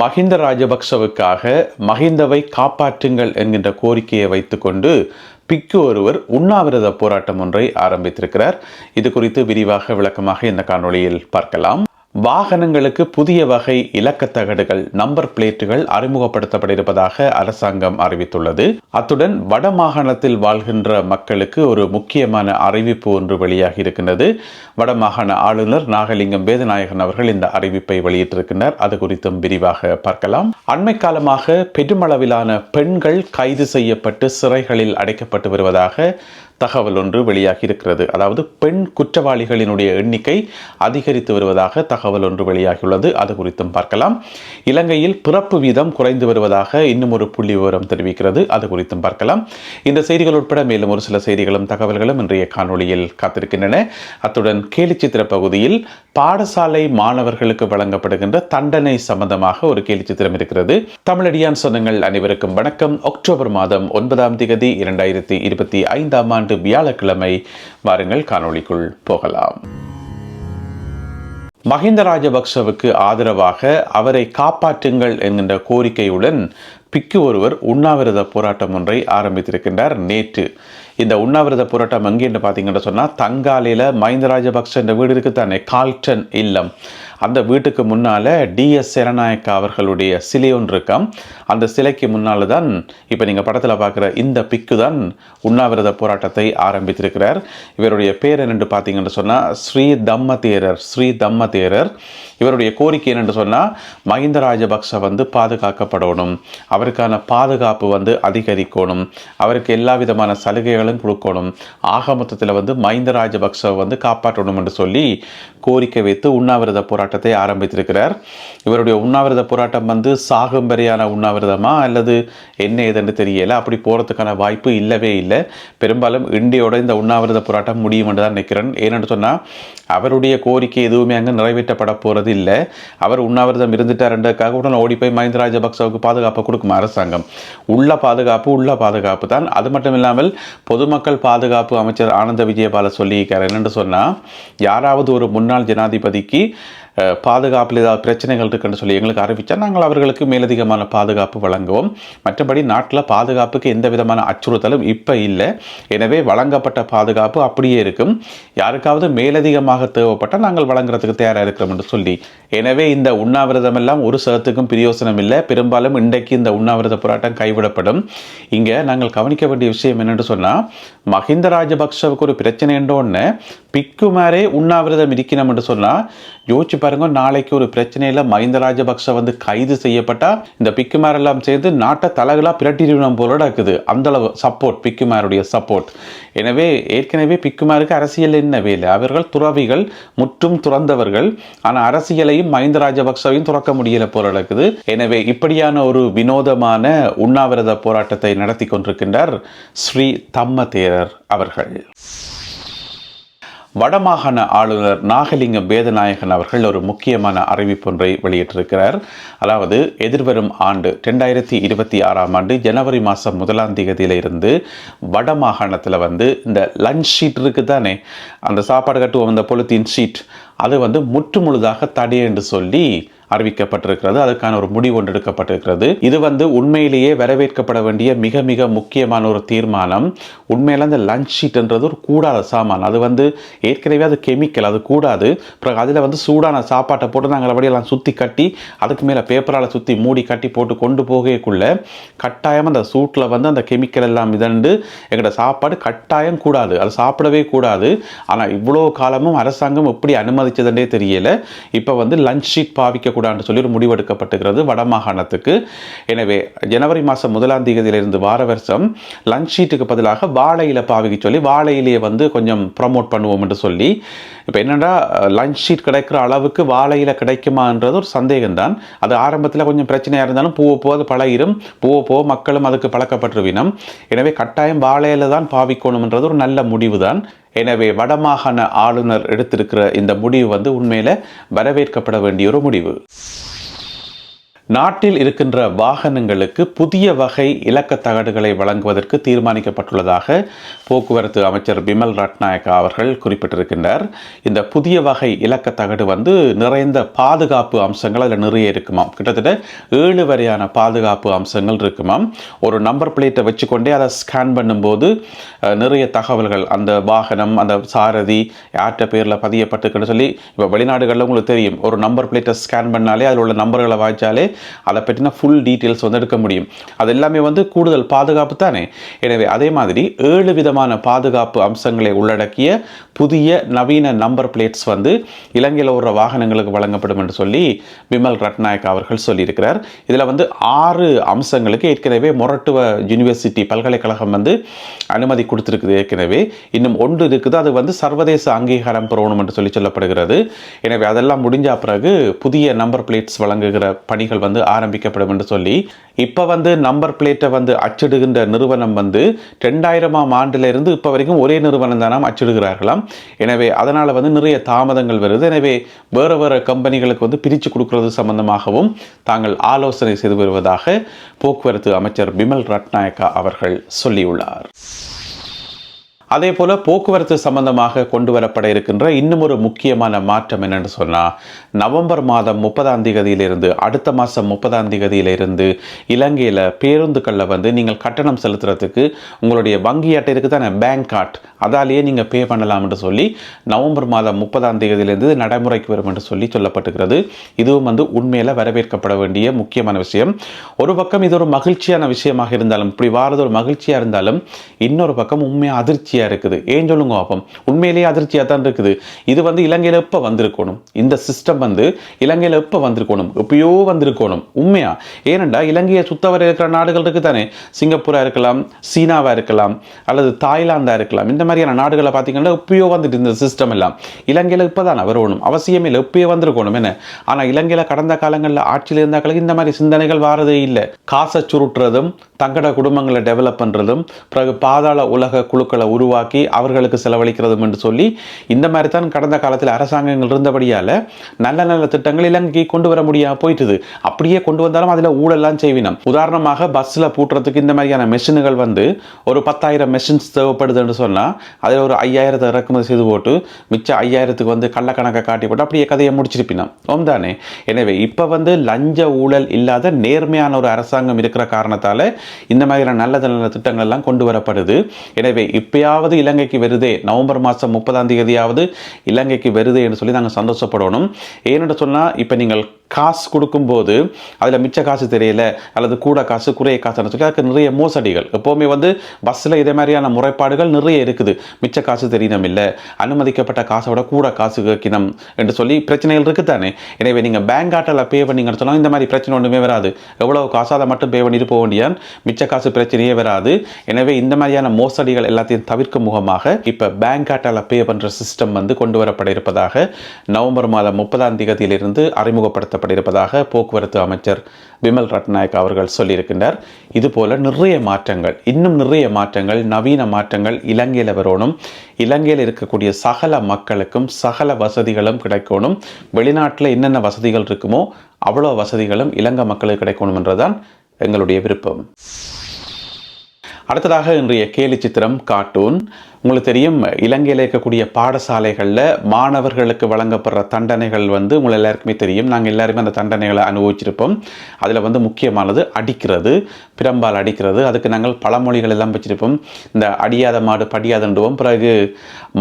மஹிந்த ராஜபக்சவுக்காக மஹிந்தவை காப்பாற்றுங்கள் என்கின்ற கோரிக்கையை வைத்துக்கொண்டு பிக்கு ஒருவர் உண்ணாவிரத போராட்டம் ஒன்றை ஆரம்பித்திருக்கிறார். இது குறித்து விரிவாக விளக்கமாக இந்த காணொளியில் பார்க்கலாம். வாகனங்களுக்கு புதிய வகை இலக்கத்தகடுகள் நம்பர் பிளேட்டுகள் அறிமுகப்படுத்தப்பட இருப்பதாக அரசாங்கம் அறிவித்துள்ளது. அத்துடன் வட மாகாணத்தில் வாழ்கின்ற மக்களுக்கு ஒரு முக்கியமான அறிவிப்பு ஒன்று வெளியாகி இருக்கின்றது. வடமாகாண ஆளுநர் நாகலிங்கம் வேதநாயகன் அவர்கள் இந்த அறிவிப்பை வெளியிட்டிருக்கின்றனர் அது குறித்தும் விரிவாக பார்க்கலாம். அண்மை காலமாக பெருமளவிலான பெண்கள் கைது செய்யப்பட்டு சிறைகளில் அடைக்கப்பட்டு வருவதாக தகவல் ஒன்று வெளியாகி இருக்கிறது அதாவது பெண் குற்றவாளிகளினுடைய எண்ணிக்கை அதிகரித்து வருவதாக தகவல் ஒன்று வெளியாகியுள்ளது. அது குறித்தும் பார்க்கலாம். இலங்கையில் பிறப்பு வீதம் குறைந்து வருவதாக இன்னும் ஒரு புள்ளி விவரம் தெரிவிக்கிறது. அது குறித்தும் பார்க்கலாம். இந்த செய்திகள் உட்பட மேலும் ஒரு சில செய்திகளும் தகவல்களும் இன்றைய காணொளியில் காத்திருக்கின்றன. அத்துடன் கேலிச்சித்திர பகுதியில் பாடசாலை மாணவர்களுக்கு வழங்கப்படுகின்ற தண்டனை சம்பந்தமாக ஒரு கேலிச்சித்திரம் இருக்கிறது. தமிழடியான் சொந்தங்கள் அனைவருக்கும் வணக்கம். அக்டோபர் மாதம் ஒன்பதாம் திகதி இரண்டாயிரத்தி இருபத்தி ஐந்தாம் ஆண்டு வியாழக்கிழமை வாருங்கள் காணொளிக்குள் போகலாம். மஹிந்த ராஜபக்சவுக்கு ஆதரவாக அவரை காப்பாற்றுங்கள் என்கின்ற கோரிக்கையுடன் பிக்கு ஒருவர் உண்ணாவிரத போராட்டம் ஒன்றை ஆரம்பித்திருக்கின்றார் நேற்று. இந்த உண்ணாவிரத போராட்டம் எங்கேன்னு பார்த்தீங்கன்னு சொன்னால் தங்காலையில் மஹிந்த ராஜபக்ச என்ற வீடு இருக்குத்தானே கால்டன் இல்லம். அந்த வீட்டுக்கு முன்னால் டிஎஸ் சரணாயக்கா அவர்களுடைய சிலை ஒன்று இருக்காம். அந்த சிலைக்கு முன்னால் தான் இப்போ நீங்கள் படத்தில் பார்க்குற இந்த பிக்கு தான் உண்ணாவிரத போராட்டத்தை ஆரம்பித்திருக்கிறார். இவருடைய பேர் என்னென்று பார்த்தீங்கன்னு சொன்னால் ஸ்ரீ தம்ம தேரர் ஸ்ரீ தம்ம தேரர் இவருடைய கோரிக்கை என்னென்று சொன்னால் மஹிந்த ராஜபக்ச வந்து பாதுகாக்கப்படணும். அவருக்கான பாதுகாப்பு வந்து அதிகரிக்கணும். அவருக்கு எல்லா விதமான சலுகைகளும் கொடுக்கணும். ஆக மொத்தத்தில் வந்து மஹிந்த ராஜபக்சவை வந்து காப்பாற்றணும் என்று சொல்லி கோரிக்கை வைத்து உண்ணாவிரத போராட்டம் போராட்டத்தை ஆரம்பித்திருக்கிறார். இவருடைய உண்ணாவிரத போராட்டம் வந்து சாகும் வரையான உண்ணாவிரதமா அல்லது என்ன ஏதுன்னு தெரியல. அப்படி போகிறதுக்கான வாய்ப்பு இல்லவே இல்லை. பெரும்பாலும் இந்தியோட இந்த உண்ணாவிரத போராட்டம் முடியும் என்று தான் நிற்கிறேன் ஏன்னு சொன்னால் அவருடைய கோரிக்கை எதுவுமே அங்கே நிறைவேற்றப்பட போகிறது இல்லை. அவர் உண்ணாவிரதம் இருந்துட்டாருன்றதுக்காக உடனே ஓடி போய் மஹிந்த ராஜபக்சவுக்கு பாதுகாப்பை கொடுக்கும் அரசாங்கம். உள்ள பாதுகாப்பு உள்ள பாதுகாப்பு தான். அது மட்டும் இல்லாமல் பொதுமக்கள் பாதுகாப்பு அமைச்சர் ஆனந்த விஜயபால சொல்லியிருக்கார். என்னென்று சொன்னால் யாராவது ஒரு முன்னாள் ஜனாதிபதிக்கு பாதுகாப்பில் ஏதாவது பிரச்சனைகள் இருக்குன்னு சொல்லி எங்களுக்கு அறிவித்தால் நாங்கள் அவர்களுக்கு மேலதிகமான பாதுகாப்பு வழங்குவோம். மற்றபடி நாட்டில் பாதுகாப்புக்கு எந்த விதமான அச்சுறுத்தலும் இப்போ இல்லை. எனவே வழங்கப்பட்ட பாதுகாப்பு அப்படியே இருக்கும். யாருக்காவது மேலதிகமாக தேவைப்பட்டால் நாங்கள் வழங்குறதுக்கு தயாராக இருக்கிறோம் என்று சொல்லி. எனவே இந்த உண்ணாவிரதம் எல்லாம் ஒரு சதத்துக்கும் பிரயோசனம் இல்லை. பெரும்பாலும் இன்றைக்கு இந்த உண்ணாவிரத போராட்டம் கைவிடப்படும். இங்கே நாங்கள் கவனிக்க வேண்டிய விஷயம் என்னென்று சொன்னால் மஹிந்த ராஜபக்ஷவுக்கு ஒரு பிரச்சனை என்றோன்னு பிக்குமாரே உண்ணாவிரதம் இருக்கணும் என்று சொன்னால் யோசிச்சு பாருங்க நாளைக்கு ஒரு பிரச்சனையில் மஹிந்த ராஜபக்ச வந்து கைது செய்யப்பட்டா இந்த பிக்குமார் எல்லாம் சேர்ந்து நாட்டை தலகளாக பிரட்டிடுவினம் போல இருக்குது அந்த அளவு சப்போர்ட் பிக்குமாருடைய சப்போர்ட் எனவே ஏற்கனவே பிக்குமாருக்கு அரசியல் என்ன வேலை? அவர்கள் துறவிகள் முற்றும் துறந்தவர்கள். ஆனால் அரசியலையும் மஹிந்த ராஜபக்சவையும் துறக்க முடியல போல இருக்குது எனவே இப்படியான ஒரு வினோதமான உண்ணாவிரத போராட்டத்தை நடத்தி கொண்டிருக்கின்றார் ஸ்ரீ தம்ம தேரர் அவர்கள். வடமாகாண ஆளுநர் நாகலிங்கம் வேதநாயகன் அவர்கள் ஒரு முக்கியமான அறிவிப்பொன்றை வெளியிட்டிருக்கிறார். அதாவது எதிர்வரும் ஆண்டு ரெண்டாயிரத்தி இருபத்தி ஆறாம் ஆண்டு ஜனவரி மாதம் முதலாம் தேதியிலிருந்து வடமாகாணத்தில் வந்து இந்த லஞ்ச் ஷீட் இருக்குது தானே அந்த சாப்பாடு கட்டுவோம் அந்த பொலித்தீன் ஷீட் அது வந்து முற்று முழுதாக தடை என்று சொல்லி அறிவிக்கப்பட்டிருக்கிறது. அதுக்கான ஒரு முடிவு ஒன்று எடுக்கப்பட்டிருக்கிறது. இது வந்து உண்மையிலேயே வரவேற்கப்பட வேண்டிய மிக மிக முக்கியமான ஒரு தீர்மானம். உண்மையில் அந்த லஞ்ச் ஷீட்ன்றது ஒரு கூடாத சாமான். அது வந்து ஏற்கனவே அது கெமிக்கல் அது கூடாது. அப்புறம் அதில் வந்து சூடான சாப்பாட்டை போட்டு நாங்கள் அப்படியெல்லாம் சுற்றி கட்டி அதுக்கு மேலே பேப்பரால் சுற்றி மூடி கட்டி போட்டு கொண்டு போகக்குள்ள கட்டாயம் அந்த சூட்டில் வந்து அந்த கெமிக்கல் எல்லாம் மிதண்டு எங்களோட சாப்பாடு கட்டாயம் கூடாது. அது சாப்பிடவே கூடாது. ஆனால் இவ்வளோ காலமும் அரசாங்கம் எப்படி அனுமதிச்சதுன்றே தெரியலை. இப்போ வந்து லஞ்ச் ஷீட் பாவிக்கக்கூடாதுன்னு சொல்லி ஒரு முடிவெடுக்கப்பட்டுகிறது வடமாகாணத்துக்கு எனவே ஜனவரி மாதம் முதலாம் தேதியிலிருந்து வார வருஷம் லஞ்ச் ஷீட்டுக்கு பதிலாக வாழை இலை பாவிக்க சொல்லி வாழை இலையை வந்து கொஞ்சம் ப்ரமோட் பண்ணுவோம் என்று சொல்லி இப்போ என்னென்னா லஞ்ச் ஷீட் கிடைக்கிற அளவுக்கு வாழை இலை கிடைக்குமான்றது ஒரு சந்தேகம்தான். அது ஆரம்பத்தில் கொஞ்சம் பிரச்சனையாக இருந்தாலும் பூவை போக அது பழகிரும். பூவை போக மக்களும் அதுக்கு பழக்கப்பட்டுருவினம் எனவே கட்டாயம் வாழையில தான் பாவிக்கணும்ன்றது ஒரு நல்ல முடிவு தான் எனவே வடமாகாண ஆளுநர் எடுத்திருக்கிற இந்த முடிவு வந்து உண்மையில வரவேற்கப்பட வேண்டிய ஒரு முடிவு. நாட்டில் இருக்கின்ற வாகனங்களுக்கு புதிய வகை இலக்க தகடுகளை வழங்குவதற்கு தீர்மானிக்கப்பட்டுள்ளதாக போக்குவரத்து அமைச்சர் பிமல் ரட்நாயக்கா அவர்கள் குறிப்பிட்டிருக்கின்றார். இந்த புதிய வகை இலக்க தகடு வந்து நிறைந்த பாதுகாப்பு அம்சங்கள் அதில் நிறைய இருக்குமாம். கிட்டத்தட்ட ஏழு வரையான பாதுகாப்பு அம்சங்கள் இருக்குமாம். ஒரு நம்பர் பிளேட்டை வச்சுக்கொண்டே அதை ஸ்கேன் பண்ணும்போது நிறைய தகவல்கள் அந்த வாகனம் அந்த சாரதி யார்கிட்ட பேரில் பதியப்பட்டிருக்குன்னு சொல்லி இப்போ வெளிநாடுகளில் உங்களுக்கு தெரியும். ஒரு நம்பர் பிளேட்டை ஸ்கேன் பண்ணாலே அதில் உள்ள நம்பர்களை வாய்ச்சாலே அதை பற்றின ஃபுல் டீட்டெயில்ஸ் வந்து எடுக்க முடியும். அது எல்லாமே வந்து கூடுதல் பாதுகாப்பு தானே? எனவே அதே மாதிரி ஏழு விதமான பாதுகாப்பு அம்சங்களை உள்ளடக்கிய புதிய நவீன நம்பர் பிளேட்ஸ் வந்து இலங்கையில் ஒரு வாகனங்களுக்கு வழங்கப்படும் என்று சொல்லி விமல் ரட்நாயக் அவர்கள் சொல்லியிருக்கிறார். இதில் வந்து ஆறு அம்சங்களுக்கு ஏற்கனவே மொரட்டுவ யூனிவர்சிட்டி பல்கலைக்கழகம் வந்து அனுமதி கொடுத்துருக்குது ஏற்கனவே. இன்னும் ஒன்று இருக்குது அது வந்து சர்வதேச அங்கீகாரம் பெறணும் என்று சொல்லி சொல்லப்படுகிறது. எனவே அதெல்லாம் முடிஞ்ச பிறகு புதிய நம்பர் பிளேட்ஸ் வழங்குகிற பணிகள் வந்து ஆரம்பிக்கப்படும் என்று சொல்லி இப்போ வந்து நம்பர் பிளேட்டை வந்து அச்சிடுகின்ற நிறுவனம் வந்து ரெண்டாயிரமாம் ஆண்டிலிருந்து இப்போ வரைக்கும் ஒரே நிறுவனம் தானாம் அச்சிடுகிறார்களாம். எனவே அதனால் வந்து நிறைய தாமதங்கள் வருது. எனவே வேறு வேறு கம்பெனிகளுக்கு வந்து பிரித்து கொடுக்கறது சம்பந்தமாகவும் தாங்கள் ஆலோசனை செய்து வருவதாக போக்குவரத்து அமைச்சர் பிமல் ரட்நாயக்கா அவர்கள் சொல்லியுள்ளார். அதே போல் போக்குவரத்து சம்பந்தமாக கொண்டு வரப்பட இருக்கின்ற இன்னும் ஒரு முக்கியமான மாற்றம் என்னென்னு சொன்னால் நவம்பர் மாதம் முப்பதாம் தேதியிலிருந்து அடுத்த மாதம் முப்பதாம் தேதியிலிருந்து இலங்கையில் பேருந்துகளில் வந்து நீங்கள் கட்டணம் செலுத்துறதுக்கு உங்களுடைய வங்கி அட்டை இருக்குது தானே பேங்க் கார்டு. அதாலேயே நீங்கள் பே பண்ணலாம் என்று சொல்லி நவம்பர் மாதம் முப்பதாம் தேதியிலிருந்து நடைமுறைக்கு வரும் என்று சொல்லி சொல்லப்பட்டுகிறது இதுவும் வந்து உண்மையில் வரவேற்கப்பட வேண்டிய முக்கியமான விஷயம். ஒரு பக்கம் இது ஒரு மகிழ்ச்சியான விஷயமாக இருந்தாலும் இப்படி வாரது ஒரு மகிழ்ச்சியாக இருந்தாலும் இன்னொரு பக்கம் உண்மையாக அதிர்ச்சியாக அதிர்ச்சியாக இருக்குது. ஏன் சொல்லுங்க அப்போ உண்மையிலேயே அதிர்ச்சியாக தான் இருக்குது. இது வந்து இலங்கையில் எப்போ வந்திருக்கணும்? இந்த சிஸ்டம் வந்து இலங்கையில் எப்போ வந்திருக்கணும்? எப்பயோ வந்திருக்கணும். உண்மையா? ஏனெண்டா இலங்கையை சுத்தவர இருக்கிற நாடுகள் இருக்குது தானே சிங்கப்பூராக இருக்கலாம் சீனாவாக இருக்கலாம் அல்லது தாய்லாந்தாக இருக்கலாம். இந்த மாதிரியான நாடுகளை பார்த்தீங்கன்னா எப்பயோ வந்துட்டு இந்த சிஸ்டம் எல்லாம். இலங்கையில் இப்போ தான் வரணும் அவசியமே இல்லை எப்பயோ வந்திருக்கணும் என்ன? ஆனால் இலங்கையில் கடந்த காலங்களில் ஆட்சியில் இருந்தாக்களுக்கு இந்த மாதிரி சிந்தனைகள் வாரதே இல்லை. காசை சுருட்டுறதும் தங்கட குடும்பங்களை டெவலப் பண்ணுறதும் பிறகு பாதாள உலக குழுக்களை உருவா உருவாக்கி அவர்களுக்கு செலவழிக்கிறதும் என்று சொல்லி இந்த மாதிரி தான் கடந்த காலத்தில் அரசாங்கங்கள் இருந்தபடியால் நல்ல நல்ல திட்டங்கள் இலங்கைக்கு கொண்டு வர முடியாமல் போயிட்டுது. அப்படியே கொண்டு வந்தாலும் அதில் ஊழல்லாம் செய்வினம். உதாரணமாக பஸ்ஸில் பூட்டுறதுக்கு இந்த மாதிரியான மெஷின்கள் வந்து ஒரு பத்தாயிரம் மெஷின்ஸ் தேவைப்படுதுன்னு சொன்னால் அதில் ஒரு ஐயாயிரத்தை இறக்குமதி செய்து போட்டு மிச்சம் ஐயாயிரத்துக்கு வந்து கள்ளக்கணக்கை காட்டி போட்டு அப்படியே கதையை முடிச்சிருப்பினோம். ஓம் தானே எனவே இப்போ வந்து லஞ்ச ஊழல் இல்லாத நேர்மையான ஒரு அரசாங்கம் இருக்கிற காரணத்தால் இந்த மாதிரியான நல்ல நல்ல திட்டங்கள் எல்லாம் கொண்டு வரப்படுது. எனவே இப்பயாவது இலங்கைக்கு வருதே. நவம்பர் மாதம் முப்பதாம் தேதியாவது இலங்கைக்கு வருதே என்று சொல்லி நாங்கள் சந்தோஷப்படணும். ஏன்னு சொன்னால் இப்போ நீங்கள் காசு கொடுக்கும்போது அதில் மிச்ச காசு தெரியல அல்லது கூட காசு குறைய காசுன்னு சொல்லி அதுக்கு நிறைய மோசடிகள். எப்போவுமே வந்து பஸ்ஸில் இதே மாதிரியான முறைப்பாடுகள் நிறைய இருக்குது. மிச்ச காசு தெரியணும் இல்லை அனுமதிக்கப்பட்ட காசை விட கூட காசு கேட்கணும் என்று சொல்லி பிரச்சனைகள் இருக்குது தானே எனவே நீங்கள் பேங்க் ஆட்டில் பே பண்ணிங்கன்னு சொன்னால் இந்த மாதிரி பிரச்சனை ஒன்றுமே வராது. எவ்வளோ காசு அதை மட்டும் பே பண்ணிட்டு போக வேண்டியான் மிச்ச காசு பிரச்சனையே வராது. எனவே இந்த மாதிரியான மோசடிகள் எல்லாத்தையும் தவிர்க்கும் முகமாக இப்போ பேங்க் ஆட்டால் பே பண்ணுற சிஸ்டம் வந்து கொண்டு வரப்பட இருப்பதாக நவம்பர் மாதம் முப்பதாம் தேதியிலிருந்து அறிமுகப்படுத்த இருப்பதாக போக்குவரத்து அமைச்சர் விமல் ரட்நாயக் அவர்கள் சொல்லியிருக்கின்றார். இதுபோல நிறைய மாற்றங்கள் இன்னும் நிறைய மாற்றங்கள் நவீன மாற்றங்கள் இலங்கையில் வரணும் இலங்கையில் இருக்கக்கூடிய சகல மக்களுக்கும் சகல வசதிகளும் கிடைக்கணும். வெளிநாட்டில் என்னென்ன வசதிகள் இருக்குமோ அவ்வளோ வசதிகளும் இலங்கை மக்களுக்கு கிடைக்கணும் என்றுதான் எங்களுடைய விருப்பம். அடுத்ததாக இன்றைய கேலி சித்திரம் கார்ட்டூன். உங்களுக்கு தெரியும் இலங்கையில் இருக்கக்கூடிய பாடசாலைகளில் மாணவர்களுக்கு வழங்கப்படுற தண்டனைகள் வந்து உங்களை எல்லாருக்குமே தெரியும். நாங்கள் எல்லாருமே அந்த தண்டனைகளை அனுபவிச்சிருப்போம். அதில் வந்து முக்கியமானது அடிக்கிறது பிரம்பால் அடிக்கிறது. அதுக்கு நாங்கள் பழமொழிகள் எல்லாம் வச்சிருப்போம். இந்த அடியாத மாடு படியாதண்டுவோம் பிறகு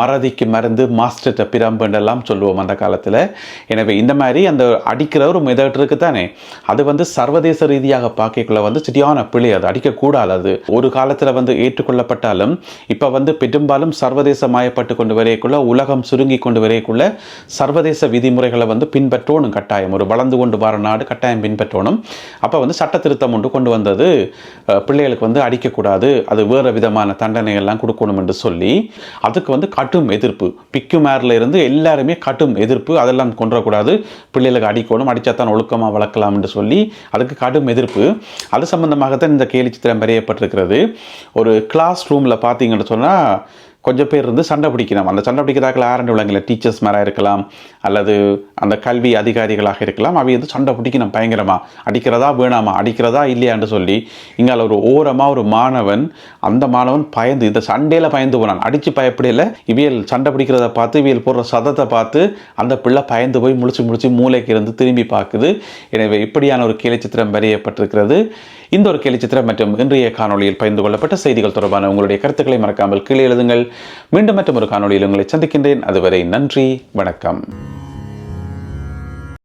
மறதிக்கு மருந்து மாஸ்டர்கிட்ட பிரம்புன்றெல்லாம் சொல்லுவோம் அந்த காலத்தில். எனவே இந்த மாதிரி அந்த அடிக்கிற ஒரு மெதட் தானே. அது வந்து சர்வதேச ரீதியாக பார்க்கக்குள்ள வந்து சரியான பிழை அது. அடிக்கக்கூடாது அது. ஒரு காலத்தில் வந்து ஏற்றுக்கொள்ளப்பட்டாலும் இப்போ வந்து பெரும் பெரும்பாலும் சர்வதேசமயப்பட்டு கொண்டு வரையக்குள்ள உலகம் சுருங்கி கொண்டு வரையக்குள்ள சர்வதேச விதிமுறைகளை வந்து பின்பற்றணும் கட்டாயம். ஒரு வளர்ந்து கொண்டு வர நாடு கட்டாயம் பின்பற்றணும். அப்போ வந்து சட்ட திருத்தம் ஒன்று கொண்டு வந்தது. பிள்ளைகளுக்கு வந்து அடிக்கக்கூடாது. அது வேறு விதமான தண்டனைகள்லாம் கொடுக்கணும் என்று சொல்லி அதுக்கு வந்து கடும் எதிர்ப்பு. பிக்குமேரில் இருந்து எல்லாருமே கடும் எதிர்ப்பு. அதெல்லாம் கொண்டுறக்கூடாது பிள்ளைகளுக்கு அடிக்கணும் அடித்தா தான் ஒழுக்கமாக வளர்க்கலாம் என்று சொல்லி அதுக்கு கடும் எதிர்ப்பு. அது சம்பந்தமாகத்தான் இந்த கேலி சித்திரம் வரையப்பட்டிருக்கிறது. ஒரு கிளாஸ் ரூமில் பார்த்தீங்கன்னு சொன்னால் கொஞ்சம் பேர் இருந்து சண்டை பிடிக்கணும். அந்த சண்டை பிடிக்கிறார்கள் ஆரண்டு விளங்கல டீச்சர்ஸ் மேலே இருக்கலாம் அல்லது அந்த கல்வி அதிகாரிகளாக இருக்கலாம் அவை வந்து சண்டை பிடிக்கணும் பயங்கரமா. அடிக்கிறதா வேணாமா அடிக்கிறதா இல்லையான்னு சொல்லி இங்கால ஒரு ஓரமாக ஒரு மாணவன் அந்த மாணவன் பயந்து இந்த சண்டையில் பயந்து போனான். அடித்து பயப்படையில் இவியல் சண்டை பிடிக்கிறத பார்த்து இவியல் போடுற சதத்தை பார்த்து அந்த பிள்ளை பயந்து போய் முழிச்சு முழிச்சு மூளைக்கு இருந்து திரும்பி பார்க்குது. எனவே இப்படியான ஒரு கேலிச்சித்திரம் வரையப்பட்டிருக்கிறது. இந்த ஒரு கேலிச்சித்திரம் மற்றும் இன்றைய காணொளியில் பகிர்ந்து கொள்ளப்பட்ட செய்திகள் தொடர்பான உங்களுடைய கருத்துக்களை மறக்காமல் கீழே எழுதுங்கள். மீண்டும் மற்றும் ஒரு காணொளியில் உங்களை சந்திக்கின்றேன். அதுவரை நன்றி வணக்கம்.